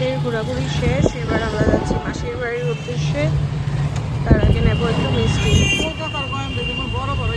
আমাদের ঘোরাঘুরি শেষ, এবার আমরা যাচ্ছি মাসির বাড়ির উদ্দেশ্যে। তার আগে নেব একটু মিষ্টি। বড় বড়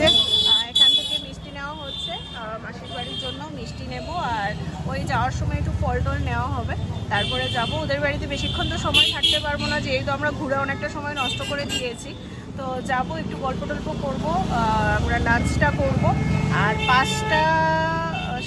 যে এখান থেকে মিষ্টি নেওয়া হচ্ছে। মাসির বাড়ির জন্য মিষ্টি নেব। আর ওই যাওয়ার সময় একটু ফল টল নেওয়া হবে। তারপরে যাব। ওদের বাড়িতে বেশিক্ষণ তো সময় থাকতে পারব না, যেহেতু আমরা ঘুরে অনেকটা সময় নষ্ট করে দিয়েছি। তো যাব, একটু গল্প টল্প করব আমরা লাঞ্চটা করব। আর পাঁচটা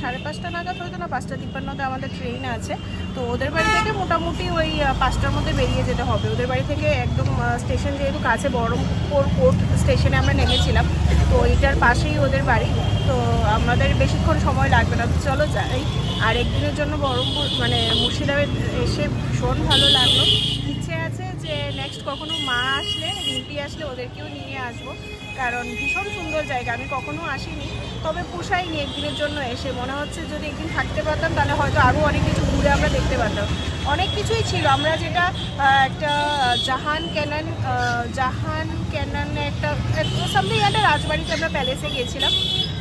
সাড়ে পাঁচটা নাগাদ হয়তো না, পাঁচটা তিপ্পান্নতে আমাদের ট্রেন আছে। তো ওদের বাড়ি থেকে মোটামুটি ওই পাঁচটার মধ্যে বেরিয়ে যেতে হবে। ওদের বাড়ি থেকে একদম স্টেশন যেহেতু কাছে, বহরমপুর কোর্ট স্টেশনে আমরা নেমেছিলাম। তো এইটার পাশেই ওদের বাড়ি। তো আমাদের বেশিক্ষণ সময় লাগবে না। তো চলো যাই। আর একদিনের জন্য বহরমপুর মানে মুর্শিদাবাদ এসে ভীষণ ভালো লাগল। ইচ্ছে আছে যে নেক্সট কখনো মা আসলে, রিম্পি আসলে ওদেরকেও নিয়ে আসব। কারণ ভীষণ সুন্দর জায়গা, আমি কখনো আসিনি। তবে পোষাইনি একদিনের জন্য এসে। মনে হচ্ছে যদি একদিন থাকতে পারতাম, তাহলে হয়তো আরও অনেক কিছু ঘুরে আমরা দেখতে পারতাম। অনেক কিছুই ছিল। আমরা যেটা একটা জাহান ক্যানান জাহান ক্যানানে একটা সামথিং একটা রাজবাড়িতে আমরা প্যালেসে গিয়েছিলাম।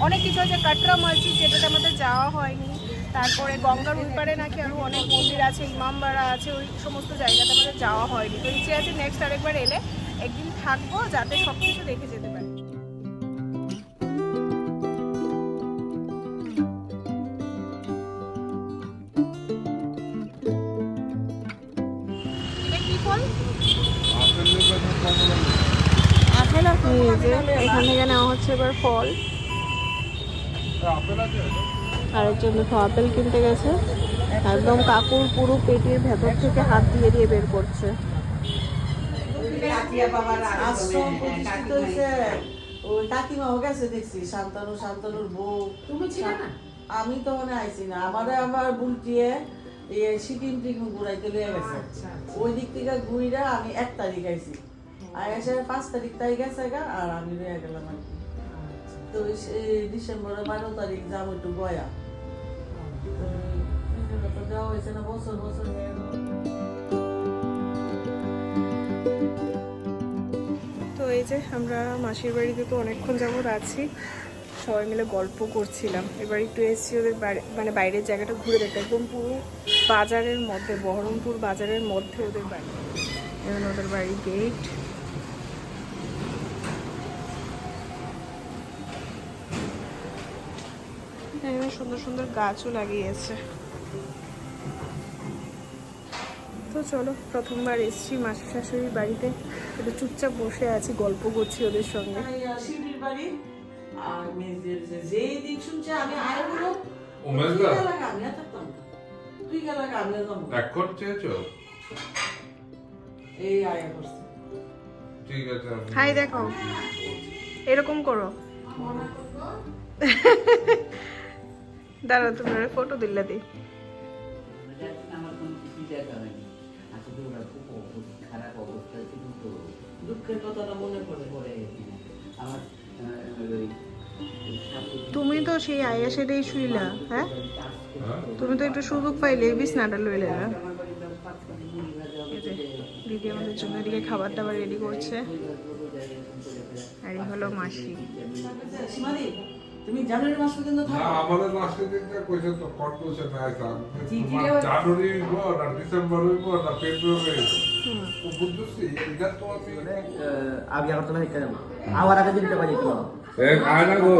অনেক কিছু আছে কাটরা মসজিদ, যেটাতে আমাদের যাওয়া হয়নি। তারপরে গঙ্গার উল্পারে নাকি আরও অনেক মন্দির আছে, ইমামবাড়া আছে, ওই সমস্ত জায়গাতে আমাদের যাওয়া হয়নি। তো ইচ্ছে আছে নেক্সট আরেকবার এলে একদিন থাকব যাতে সব কিছু দেখে যেতে পারি। ফল আপেল আপনি যে এখান থেকে নেওয়া হচ্ছে এবার ফল। আরেকজন দেখো আপেল কিনতে গেছে। একদম কাকুর পুরো পেটের ভেতর থেকে হাত দিয়ে দিয়ে বের করছে। হয়েছে গেছে দেখছি শান্তানু শান্তানুর বউ তুমি ছিলে না? আমি তো মনে আইছি না। আমারে আমার বুলটিয়ে এই সিকিম টিকিম ঘুরাইতে লিয়ে গেছে। আচ্ছা, আচ্ছা। ওই দিক থেকে ঘুরিরা আমি এক তারিখ আইছি। আর এসে পাঁচ তারিখ তাই গেছে গা আর আমি রয়ে গেলাম আর কি। তো সে- ডিসেম্বরের বারো তারিখ যাব একটু গয়া। তো এই তো হয়েছে না বছর বছর হয়ে তো এই যে আমরা মাসির বাড়িতে তো অনেকক্ষণ যাবত আছি। সবাই মিলে গল্প করছিলাম। এবার একটু এসেছি ওদের মানে বাইরের জায়গাটা ঘুরে দেখতে। একদম পুরো বাজারের মধ্যে, বহরমপুর বাজারের মধ্যে ওদের বাড়ি। এখন ওদের বাড়ি গেট সুন্দর সুন্দর গাছও লাগিয়েছে। তো চলো, প্রথমবার এসছি মাসি শাশুড়ির বাড়িতে। একটু চুপচাপ বসে আছি, গল্প করছি ওদের সঙ্গে। বাড়ি। আর মেয়েদের যে- যেই দিক শুনছে আমি আয় হলো ও মেজদা? আমি আর থাকতাম তুই গেলা আমি যাব এক কোট এই আয়া করছে ঠিক আছে হাই দেখো এরকম করো দাঁড়া তুমি ফটো দিল্লা দিই খারাপ অবস্থা ছিল তো দুঃখের কথাটা মনে পড়ে আমার তুমি তো সেই আয়া সেটাই শুইলা হ্যাঁ? তুমি তো একটু সুযোগ পাইলে বিছনাটা লইলে না দিদি আমাদের জন্য এদিকে খাবার দাবার রেডি করছে। আর এই হলো মাসি। তুমি জানুয়ারি মাস পর্যন্ত না আমাদের কইছে তো কট বসে না তোমার। জানুয়ারি ডিসেম্বর ফেব্রুয়ারি এটা তো আমি আমি আগরতলা থেকে যাব আবার আগে দিনটা বাজে তো এ খায় না গো।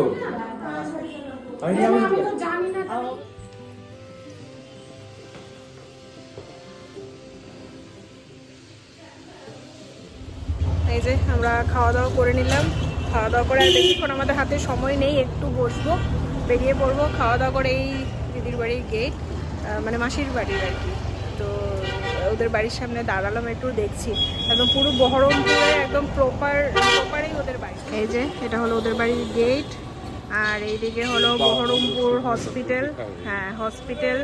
এই যে আমরা খাওয়া দাওয়া করে নিলাম। খাওয়া দাওয়া করে আর বেশিক্ষণ আমাদের হাতে সময় নেই একটু বসবো। বেরিয়ে পড়ব খাওয়া দাওয়া করে এই দিদির বাড়ির গেট মানে মাসির বাড়ির আর কি। তো ওদের বাড়ির সামনে দাঁড়ালাম, একটু দেখছি। একদম পুরো বহরমপুরে একদম প্রপার প্রপারেই ওদের বাড়ি। এই যে, এটা হলো ওদের বাড়ির গেট আর এইদিকে হলো বহরমপুর হসপিটাল হ্যাঁ হসপিটাল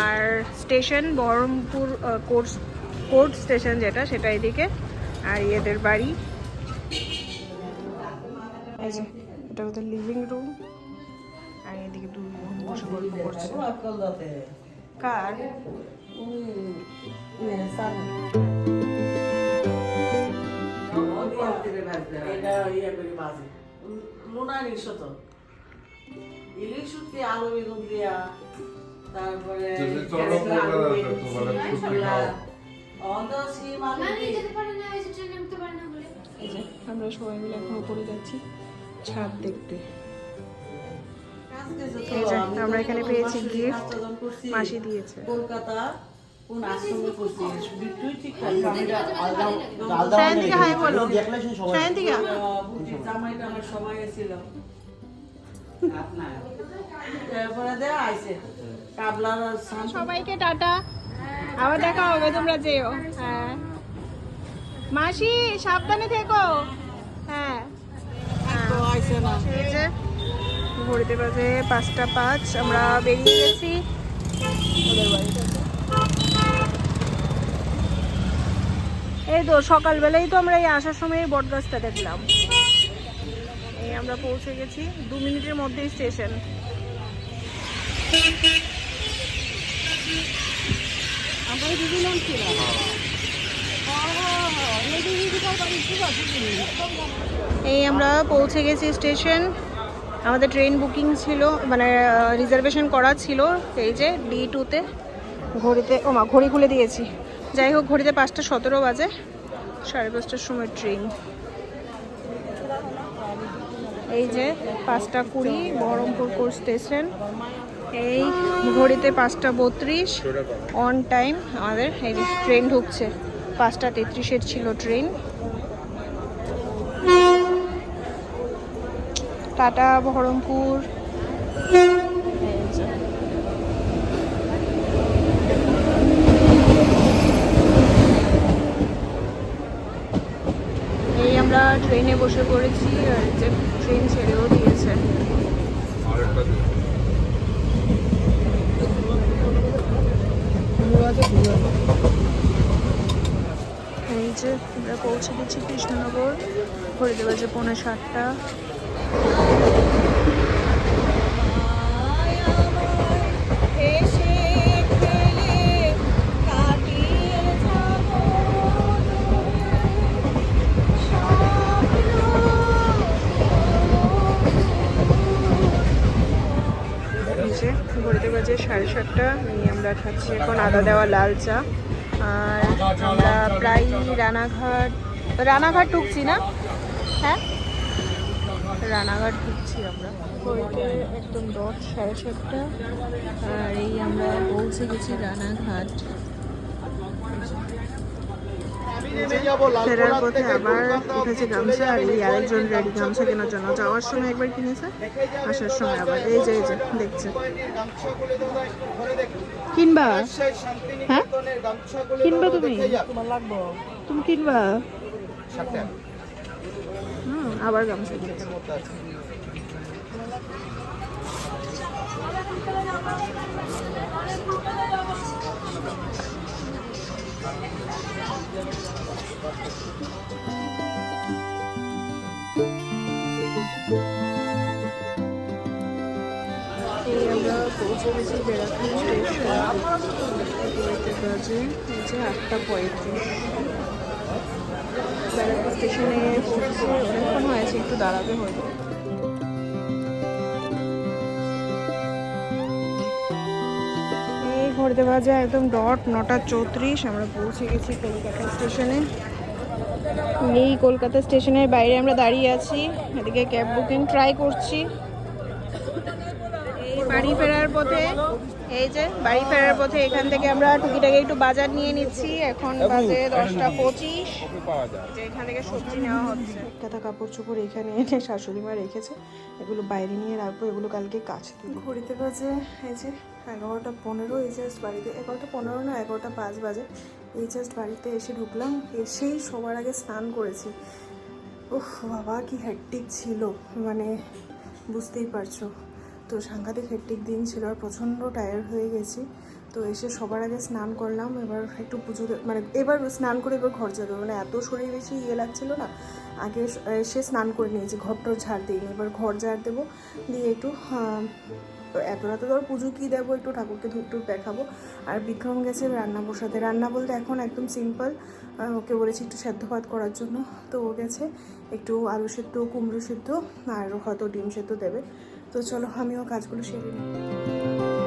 আর station Baharampur court court station যেটা, সেটা এদিকে আর এদের বাড়ি। এটা ওদের লিভিং রুম আর এদিকে দুই বসে গল্প করছে। কার? এটা ইয়ে করে বাজে তো ইলিশ উঠতে আলু বেগুন দিয়া তারপরে আমরা সবাই মিলে এখন উপরে যাচ্ছি ছাদ দেখতে আমরা এখানে পেয়েছি gift, মাসি দিয়েছে। কলকাতা কোন আশ্রমে করছি বিট্টুই ঠিক সায়ন হাই বলো। দেখলে সে সবাই সায়ন জামাইটা আমার সবাই ছিল আপনার। তারপরে দেওয়া আইছে। কাবলার সবাইকে টাটা। আবার দেখা হবে তোমরা যেও। হ্যাঁ। মাসি সাবধানে থেকো। হ্যাঁ। তো আইছে না। এই যে ঘড়িতে বাজে পাঁচটা পাঁচ আমরা বেরিয়ে গেছি। ওদের বাড়িতে। এই তো সকালবেলাই তো আমরা এই আসার সময় বট গাছটা দেখলাম। এই আমরা পৌঁছে গেছি দু মিনিটের মধ্যেই স্টেশন। আমরা দিদি নাম ছিলাম এই আমরা পৌঁছে গেছি স্টেশন। আমাদের ট্রেন বুকিং ছিল মানে রিজার্ভেশন করা ছিল এই যে ডি টুতে ঘড়িতে ও মা ঘড়ি খুলে দিয়েছি। যাই হোক, ঘড়িতে পাঁচটা সতেরো বাজে, সাড়ে পাঁচটার সময় ট্রেন। এই যে পাঁচটা কুড়ি, বহরমপুর কোর্ট স্টেশন। এই ঘড়িতে পাঁচটা বত্রিশ অন টাইম আমাদের এই যে ট্রেন ঢুকছে। পাঁচটা তেত্রিশের ছিল ট্রেন। টাটা, বহরমপুর এই যে। এই আমরা ট্রেনে বসে পড়েছি আর যে ট্রেন ছেড়েও দিয়েছে। এই যে আমরা পৌঁছে গেছি কৃষ্ণনগর ঘড়িতে যে পৌনে সাতটা। যে ঘড়িতে বাজে সাড়ে সাতটা। আমরা খাচ্ছি এখন আদা দেওয়া লাল চা। আর আমরা প্রায় রানাঘাট রানাঘাট ঢুকছি না? হ্যাঁ? রানাঘাট ঢুকছি আমরা। ঘড়িতে একদম ডট সাড়ে সাতটা। আর এই আমরা পৌঁছে গেছি রানাঘাট। ফেরার পথে আবার উঠেছে গামছা আর এই আরেকজন রেডি গামছা কেনার জন্য। যাওয়ার সময় একবার কিনেছে, আসার সময় আবার। এই যে এই যে, দেখছে। কিনবা? হ্যাঁ? কিনবা তুমি? তুমি কিনবা? হুম, আবার গামছা কিনেছে। পৌঁছে গেছি ঘড়িতে বাজে হচ্ছে আটটা পঁয়ত্রিশ। বেড়াখালি স্টেশনে পৌঁছে অনেকক্ষণ হয়েছে, একটু দাঁড়াবে হয়তো। ঘড়িতে যায় একদম ডট নটা চৌত্রিশ। আমরা পৌঁছে গেছি কলকাতা স্টেশনে। এই কলকাতা স্টেশনের বাইরে আমরা দাঁড়িয়ে আছি। এদিকে ক্যাব বুকিং ট্রাই করছি। এই বাড়ি ফেরার পথে এই যে বাড়ি ফেরার পথে এখান থেকে আমরা টুকিটাকে একটু বাজার নিয়ে নিচ্ছি। এখন বাজে দশটা পঁচিশ। যে এখান থেকে সবজি নেওয়া হচ্ছে। কাটা কাপড় চোপড় এখানে এনে শাশুড়ি মা রেখেছে। এগুলো বাইরে নিয়ে রাখব এগুলো কালকে কাছে ঘড়িতে বাজে এই যে এগারোটা পনেরো এই জাস্ট বাড়িতে এগারোটা পনেরো না এগারোটা পাঁচ বাজে। এই জাস্ট বাড়িতে এসে ঢুকলাম এসেই সবার আগে স্নান করেছি। উফ বাবা কি হ্যাট্টিক ছিল। মানে বুঝতেই পারছ। তো সাংঘাতিক হেট্টিক দিন ছিল আর প্রচণ্ড টায়ার্ড হয়ে গেছি। তো এসে সবার আগে স্নান করলাম, এবার একটু পুজো মানে এবার স্নান করে এবার ঘর যাবে মানে এত শরীর বেশি ইয়ে লাগছিল না, আগে এসে স্নান করে নিয়েছি ঘরটর ঝাড় দিইনি এবার ঘর ঝাড় দেবো, দিয়ে একটু এত রাতে ধর পুজো কী দেবো? একটু ঠাকুরকে ধূপ টুপ দেখাবো। আর বিক্রম গেছে রান্না বসাতে। রান্না বলতে এখন একদম সিম্পল ওকে বলেছি একটু সেদ্ধ ভাত করার জন্য। তো ও গেছে, একটু আলু সেদ্ধ, কুমড়ো সেদ্ধ, আর হয়তো ডিম সেদ্ধ দেবে। তো চলো আমিও কাজগুলো সেরে নিই।